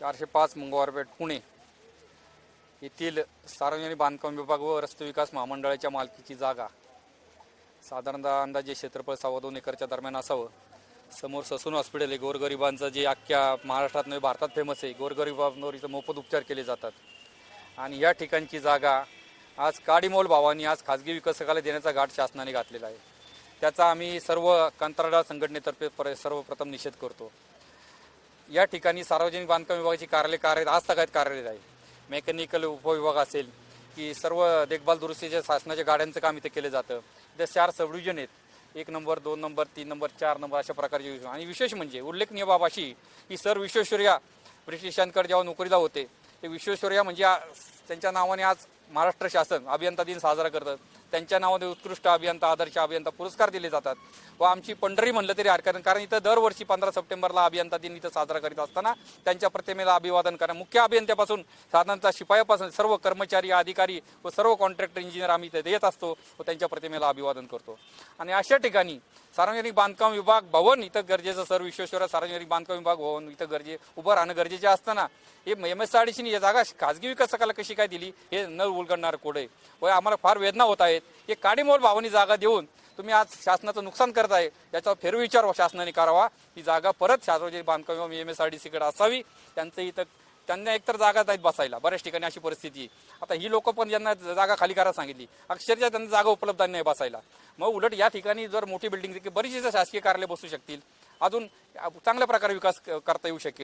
चारशे पाच मंगळवारपेठ पुणे येथील सार्वजनिक बांधकाम विभाग व रस्ते विकास महामंडळाच्या मालकीची जागा. साधारणतः अंदाजे क्षेत्रफळ सव्वा दोन एकरच्या दरम्यान असावं. समोर ससून हॉस्पिटल आहे. गोरगरिबांचं जे अख्ख्या महाराष्ट्रात नव्हे भारतात फेमस आहे. गोरगरिबांवर इथं मोफत उपचार केले जातात. आणि या ठिकाणची जागा आज काडीमोल भावांनी आज खाजगी विकसकाला देण्याचा घाट शासनाने घातलेला आहे. त्याचा आम्ही सर्व कंत्राटदार संघटनेतर्फे पर- सर्वप्रथम निषेध करतो. या ठिकाणी सार्वजनिक बांधकाम विभागाची कार्यालय कार्यरत आज तगायत कार्यरत आहे. मेकॅनिकल उपविभाग असेल की सर्व देखभाल दुरुस्तीच्या शासनाच्या गाड्यांचं काम इथे केलं जातं. इथे चार सब डिव्हिजन आहेत. एक नंबर दोन नंबर तीन नंबर चार नंबर अशा प्रकारचे आणि विशेष म्हणजे उल्लेखनीय बाब अशी की सर विश्वेश्वरया ब्रिटिशांकडे जेव्हा नोकरीला होते ते विश्वेश्वरया म्हणजे त्यांच्या नावाने आज महाराष्ट्र शासन अभियंता दिन साजरा करतात. त्यांच्या नावाने उत्कृष्ट अभियंता आदर्श अभियंता पुरस्कार दिले जातात. व आमची पंढरी म्हणलं तरी हरकत नाही. कारण इथं दरवर्षी पंधरा सप्टेंबरला अभियंता दिन इथं साजरा करीत असताना त्यांच्या प्रतिमेला अभिवादन करा मुख्य अभियंत्यापासून साधारणतः शिपायापासून सर्व कर्मचारी अधिकारी व सर्व कॉन्ट्रॅक्टर इंजिनियर आम्ही इथे देत असतो व त्यांच्या प्रतिमेला अभिवादन करतो. आणि अशा ठिकाणी सार्वजनिक बांधकाम विभाग भवन इथं गरजेचं सर विश्वेश्वर सार्वजनिक बांधकाम विभाग भवन इथं गरजे उभं राहणं गरजेचे असताना हे एम एस आरडीसीने या जागा खाजगी विकासकाला कशी काय दिली हे न उलगडणार कोडे व आम्हाला फार वेदना होत आहेत. हे काडीमोल भावानी जागा देऊन तुम्ही आज शासनाचं नुकसान करत आहे याचा फेरविचार शासनाने करावा. ही जागा परत सार्वजनिक बांधकाम विभाग एम एस आर डी सीकडे असावी. त्यांचं इथं त्यांना एकतर जागा नाहीत बसायला बऱ्याच ठिकाणी अशी परिस्थिती आता ही लोक पण ज्यांना जागा खाली करायला सांगितली. अक्षरशः त्यांना जागा उपलब्ध नाही बसायला. मग उलट या ठिकाणी जर मोठी बिल्डिंग बरीचशी शासकीय कार्यालय बसू शकतील. अजून चांगल्या प्रकारे विकास करता येऊ शकेल.